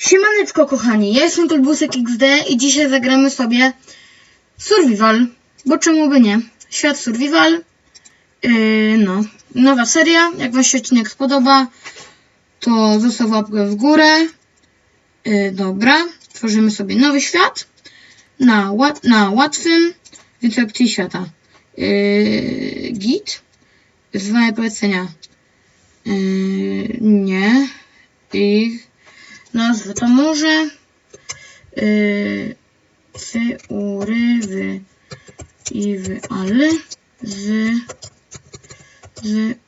Siemaneczko kochani, ja jestem Kolbusek XD i dzisiaj zagramy sobie Survival, bo czemu by nie? Świat Survival, yy, no, nowa seria, jak wam się odcinek spodoba, to zostaw łapkę w górę, yy, dobra, tworzymy sobie nowy świat, na, łat, na łatwym, więc opcji świata, yy, git, wyzwanie polecenia, yy, nie, ich nazwę to może yy, cy, ury, wy i wy, ale z z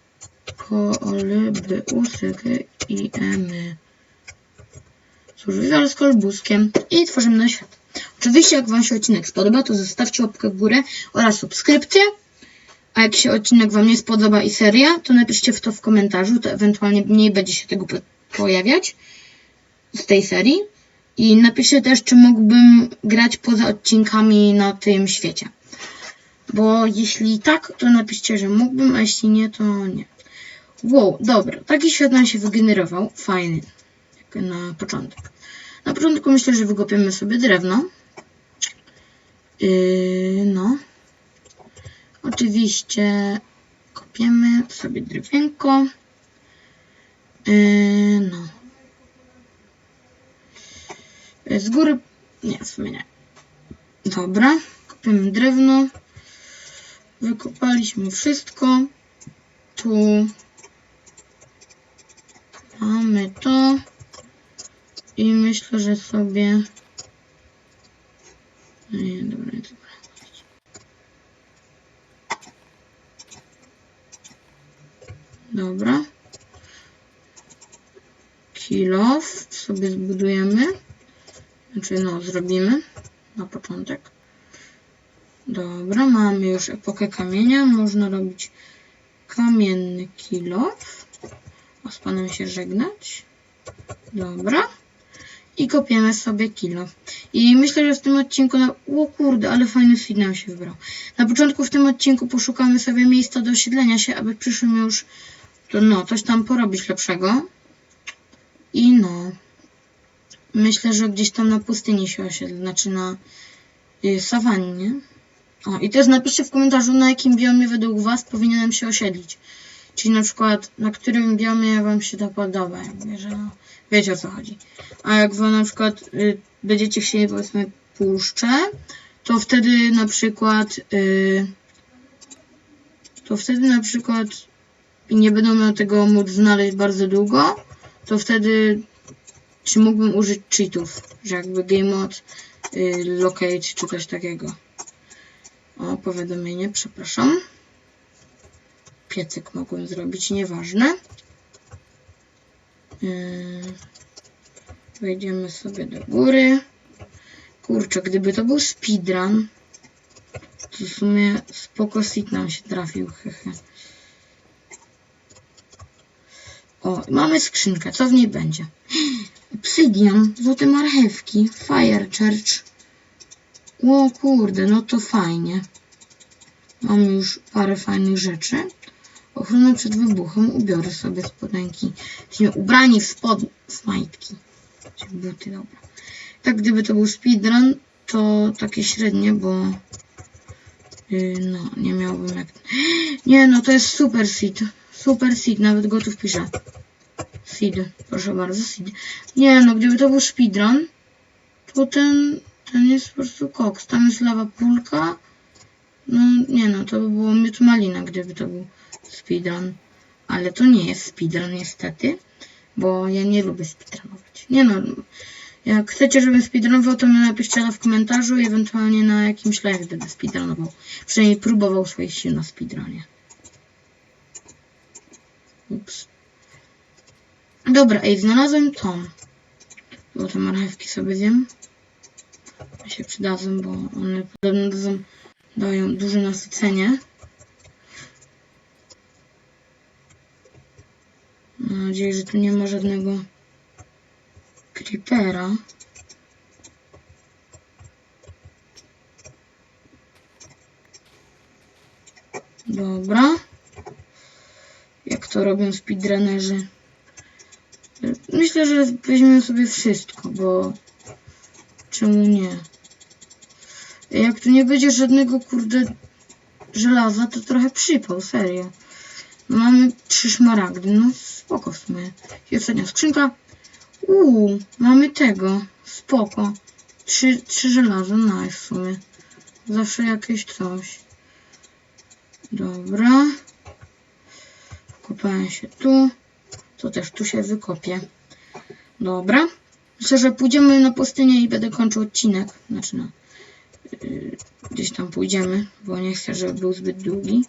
kol, by, i emy. Survival z kolbuskiem i tworzymy na świat. Oczywiście, jak Wam się odcinek spodoba, to zostawcie łapkę w górę oraz subskrypcję. A jak się odcinek Wam nie spodoba i seria, to napiszcie w to w komentarzu, to ewentualnie mniej będzie się tego po- pojawiać z tej serii. I napiszcie też, czy mógłbym grać poza odcinkami na tym świecie. Bo jeśli tak, to napiszcie, że mógłbym, a jeśli nie, to nie. Wow, dobra, taki świat nam się wygenerował. Fajny. Jak na początek. Na początku myślę, że wykopiemy sobie drewno. Yy, no. Oczywiście kopiemy sobie drewienko. Yy, no. Z góry. Nie, w sumie nie. Dobra, kopiemy drewno. Wykopaliśmy wszystko. Tu mamy to. I myślę, że sobie. Nie, dobra, nie dobra. Dobra. Kilof sobie zbudujemy. Znaczy, no, zrobimy na początek. Dobra, mamy już epokę kamienia. Można robić kamienny kilof. A z panem się żegnać. Dobra. I kopiemy sobie kilo. I myślę, że w tym odcinku, na... o kurde, ale fajny feed nam się wybrał. Na początku w tym odcinku poszukamy sobie miejsca do osiedlenia się, aby w przyszłym już to no, coś tam porobić lepszego. I no, myślę, że gdzieś tam na pustyni się osiedlę, znaczy na y, sawannie. O, i też napiszcie w komentarzu, na jakim biomie według Was powinienem się osiedlić. Czyli na przykład, na którym biomie Wam się to podoba, że no, wiecie o co chodzi. A jak Wy na przykład y, będziecie chcieli, powiedzmy, puszczę, to wtedy na przykład, y, to wtedy na przykład nie będą miał tego móc znaleźć bardzo długo, to wtedy czy mógłbym użyć cheatów, że jakby game mode, y, locate czy coś takiego. O, powiadomienie, przepraszam. Piecyk mogłem zrobić, nieważne. Yy, wejdziemy sobie do góry. Kurczę, gdyby to był speedrun, to w sumie spoko sit nam się trafił, hehe. O, mamy skrzynkę, co w niej będzie? Obsydian, złote marchewki, fire church. O kurde, no to fajnie. Mamy już parę fajnych rzeczy. Ochronę przed wybuchem ubiorę sobie spodenki. Jesteśmy ubrani w spod... w majtki. Buty, dobra. Tak, gdyby to był speedrun, to takie średnie, bo... Yy, no, nie miałbym jak... Nie, no to jest super seed. Super seed, nawet go tu wpiszę. Seed, proszę bardzo, seed. Nie, no, gdyby to był speedrun, to ten, ten jest po prostu koks. Tam jest lawa pulka. No, nie no, to by było miód malina, gdyby to był speedrun. Ale to nie jest speedrun niestety, bo ja nie lubię speedrunować. Nie no, jak chcecie, żebym speedrunował, to mi napiszcie w komentarzu i ewentualnie na jakimś live będę speedrunował. Przynajmniej próbował swoich sił na speedrunie. Ups. Dobra, ej, znalazłem tą. Bo te marchewki sobie zjem. Się przydadzą, bo one podobno dadzą, dają duże nasycenie. Mam nadzieję, że tu nie ma żadnego creepera. Dobra. Jak to robią speedrunnerzy. Myślę, że weźmiemy sobie wszystko, bo czemu nie? Jak tu nie będzie żadnego kurde żelaza, to trochę przypał, serio. No mamy trzy szmaragdy, no spoko w sumie. I ostatnia skrzynka. Uuu, mamy tego, spoko. Trzy, trzy żelaza, nice w sumie. Zawsze jakieś coś. Dobra. Kopałem się tu. To też tu się wykopię. Dobra. Myślę, że pójdziemy na pustynię i będę kończył odcinek. Znaczy no. yy, gdzieś tam pójdziemy, bo nie chcę, żeby był zbyt długi.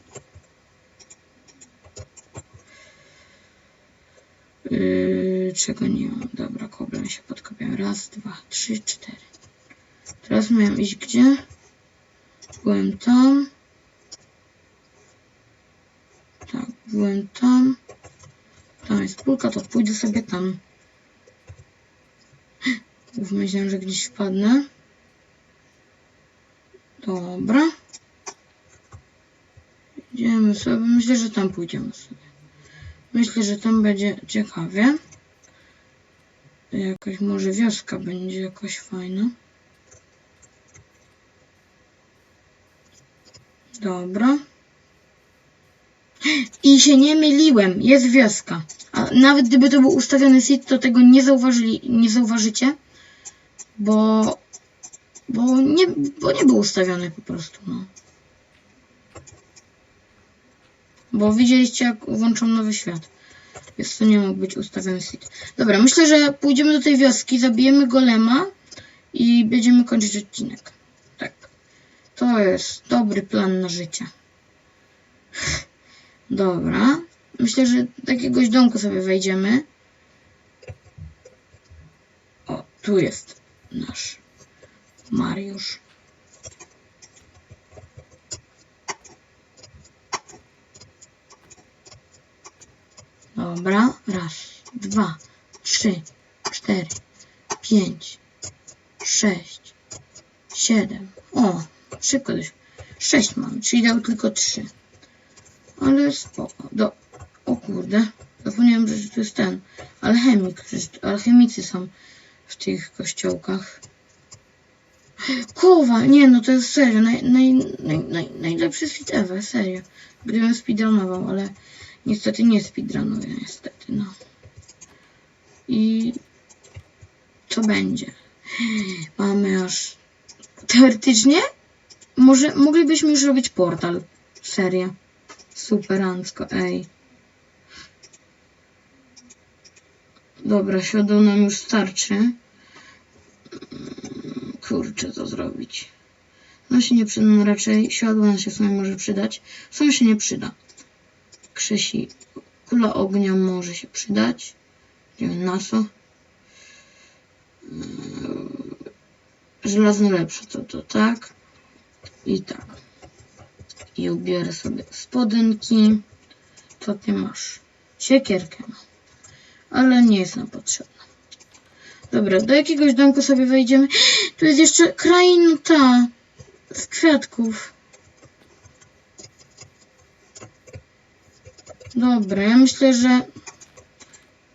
Yy, czego nie mam? Dobra, koblem się podkopiam. Raz, dwa, trzy, cztery. Teraz miałem iść gdzie? Byłem tam. Tak, byłem tam. Tam jest pulka, to pójdę sobie tam. Myślałem, że gdzieś wpadnę. Dobra. Idziemy sobie. Myślę, że tam pójdziemy sobie. Myślę, że tam będzie ciekawie. Jakaś może wioska będzie jakoś fajna. Dobra. I się nie myliłem, jest wioska. A nawet gdyby to był ustawiony seed, to tego nie zauważyli, nie zauważycie, bo, bo nie, bo nie był ustawiony po prostu, no. Bo widzieliście, jak włączam nowy świat. Więc to nie mógł być ustawiony. Dobra, myślę, że pójdziemy do tej wioski, zabijemy golema i będziemy kończyć odcinek. Tak. To jest dobry plan na życie. Dobra. Myślę, że do jakiegoś domku sobie wejdziemy. O, tu jest nasz Mariusz. Dobra. Raz, dwa, trzy, cztery, pięć, sześć, siedem. O, szybko dość. Sześć mam, czyli dał tylko trzy. Ale spoko. Do... O kurde. Zapomniałem, że to jest ten. Alchemik. Przecież alchemicy są w tych kościołkach. Kowa! Nie no, to jest serio. Naj, naj, naj, naj, najlepszy speed ever. Serio. Gdybym speedrunował, ale niestety nie speedrunuję. Niestety, no. I... Co będzie? Mamy aż... Teoretycznie? Może moglibyśmy już robić portal. Serio. Superancko, ej. Dobra, siodło nam już starczy. Kurczę, co zrobić. No się nie przyda, no raczej siodło nam się w sumie może przydać. W sumie się nie przyda. Krzesi, kula ognia może się przydać. Idziemy na co? Mm, Żelazno lepsze, to to tak. I tak i ubierę sobie spodenki. Co ty masz? Siekierkę mam. Ale nie jest nam potrzebna. Dobra, do jakiegoś domku sobie wejdziemy. Tu jest jeszcze kraina ta z kwiatków. Dobra, ja myślę, że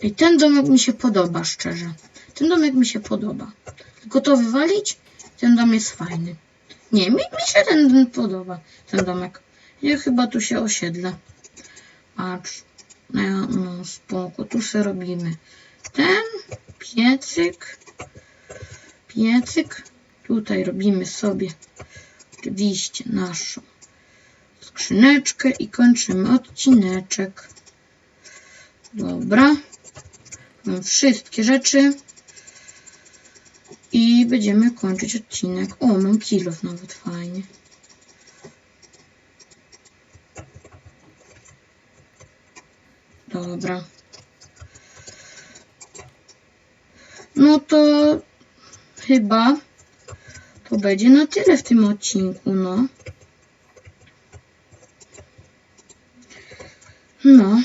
i ten domek mi się podoba, szczerze. Ten domek mi się podoba. Tylko to wywalić, ten dom jest fajny. Nie, mi, mi się ten podoba, ten domek. Ja chyba tu się osiedlę. Patrz. No, spoko, tu sobie robimy. Ten piecyk. Piecyk. Tutaj robimy sobie oczywiście naszą skrzyneczkę i kończymy odcineczek. Dobra. Mam wszystkie rzeczy. I będziemy kończyć odcinek. O, mam kilof nawet fajnie. Dobra. No to chyba to będzie na tyle w tym odcinku, no. No.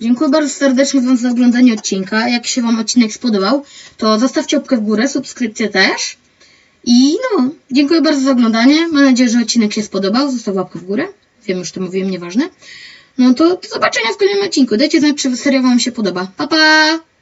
Dziękuję bardzo serdecznie Wam za oglądanie odcinka. Jak się Wam odcinek spodobał, to zostawcie łapkę w górę, subskrypcję też. I no, dziękuję bardzo za oglądanie. Mam nadzieję, że odcinek się spodobał. Zostaw łapkę w górę. Wiem, już to mówiłem, nieważne. No to do zobaczenia w kolejnym odcinku. Dajcie znać, czy seria Wam się podoba. Pa, pa!